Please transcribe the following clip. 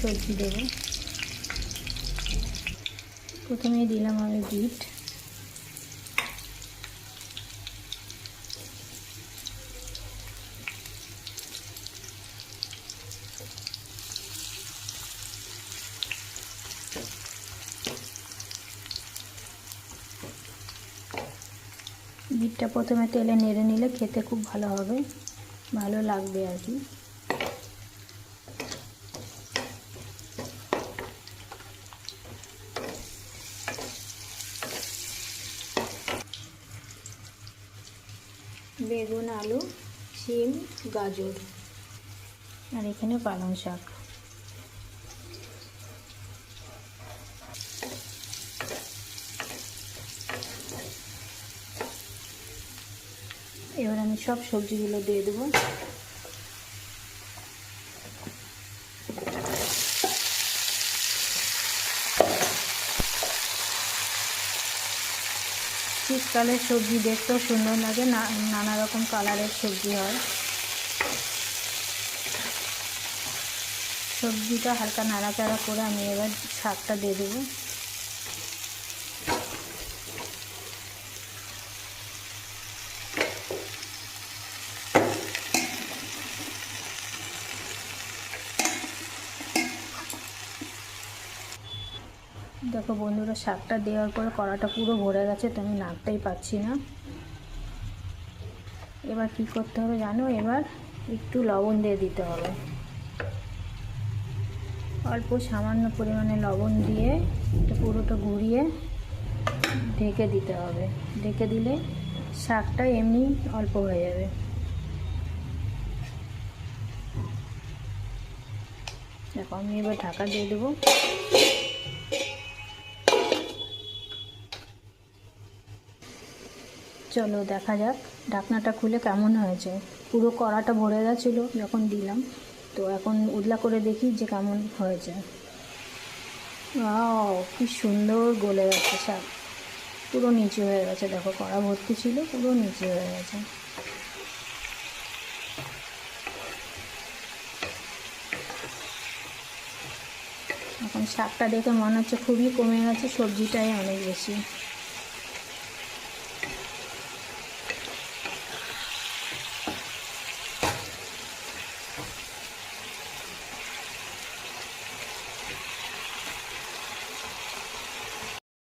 সবজি দেবো। প্রথমেই দিলাম আমি বিট। বিটটা প্রথমে তেলে নেড়ে নিলে খেতে খুব ভালো হবে, ভালো লাগবে আর কি। বেগুন আলু শিম গাজর। আর এখানে পালং শাক। এবার আমি সব সবজিগুলো দিয়ে দেবো। শীতকালের সবজি দেখতেও সুন্দর লাগে নানা রকম কালারের সবজি হয়। সবজিটা হালকা নাড়াচাড়া করে আমি এবার শাকটা দিয়ে দেবো। দেখো বন্ধুরা, শাকটা দেওয়ার পরে কড়াটা পুরো ভরে গেছে, তো আমি নাড়তেই পাচ্ছি না। এবার কি করতে হবে জানো? এবার একটু লবণ দিয়ে দিতে হবে। অল্প সামান্য পরিমাণে লবণ দিয়ে এটা পুরোটা ঘুরিয়ে ঢেকে দিতে হবে। ঢেকে দিলে শাকটা এমনি অল্প হয়ে যাবে। দেখো, আমি এবার ঢাকা দিয়ে দেবো। চলো দেখা যাক, ঢাকনাটা খুলে কেমন হয়েছে। পুরো কড়াটা ভরে গেছিল যখন দিলাম, তো এখন উদলা করে দেখি যে কেমন হয়েছে। ও কি সুন্দর গলে গেছে শাক। পুরো নিচে হয়ে গেছে, দেখো কড়া ভর্তি ছিল, পুরো নিচে হয়ে গেছে। এখন শাকটা দেখে মনে হচ্ছে খুবই কমে গেছে, সবজিটাই অনেক বেশি।